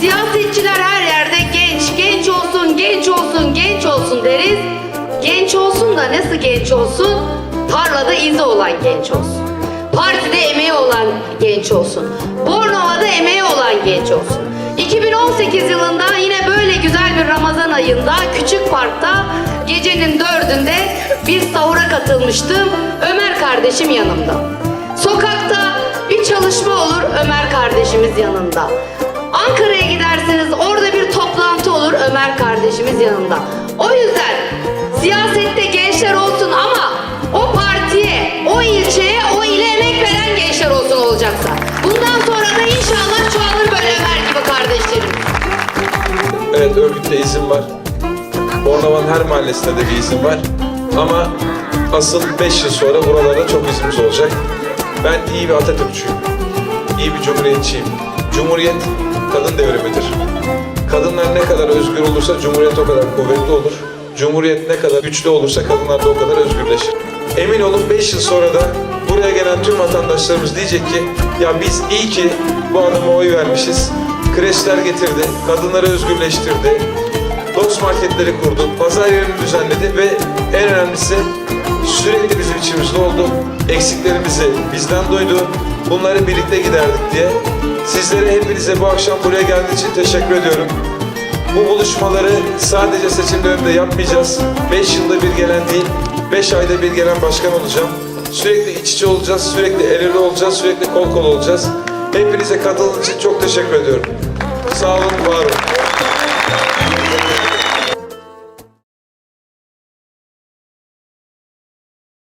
Siyasetçiler her yerde genç, genç olsun, genç olsun, genç olsun deriz. Genç olsun da nasıl genç olsun? Tarlada izi olan genç olsun. Partide emeği olan genç olsun. Bornova'da emeği olan genç olsun. 2018 yılında yine böyle güzel bir Ramazan ayında Küçük Park'ta gecenin dördünde bir sahura katılmıştım. Ömer kardeşim yanımda. Sokakta bir çalışma olur Ömer kardeşimiz yanında. Ankara'ya giderseniz orada bir toplantı olur Ömer kardeşimiz yanında. O yüzden siyasette gençler olsun ama o partiye, o ilçeye, o ile emek veren gençler olsun olacaksa. Bundan sonra da inşallah çoğalır böyle Ömer gibi kardeşlerim. Evet örgütte izin var. Bornova'nın her mahallesinde de bir izin var. Ama asıl 5 yıl sonra buralarda çok izimiz olacak. Ben iyi bir Atatürkçüyüm. İyi bir cumhuriyetçiyim. Cumhuriyet kadın devrimidir. Kadınlar ne kadar özgür olursa Cumhuriyet o kadar kuvvetli olur. Cumhuriyet ne kadar güçlü olursa kadınlar da o kadar özgürleşir. Emin olun 5 yıl sonra da buraya gelen tüm vatandaşlarımız diyecek ki ya biz iyi ki bu adama oy vermişiz. Kreşler getirdi, kadınları özgürleştirdi, dost marketleri kurdu, pazar yerini düzenledi ve en önemlisi sürekli bizim içimizde oldu. Eksiklerimizi bizden duydu. Bunları birlikte giderdik diye. Sizlere hepinize bu akşam buraya geldiğiniz için teşekkür ediyorum. Bu buluşmaları sadece seçim döneminde yapmayacağız. Beş yılda bir gelen değil, beş ayda bir gelen başkan olacağım. Sürekli iç içe olacağız, sürekli el ele olacağız, sürekli kol kol olacağız. Hepinize katıldığınız için çok teşekkür ediyorum. Sağ olun, var olun.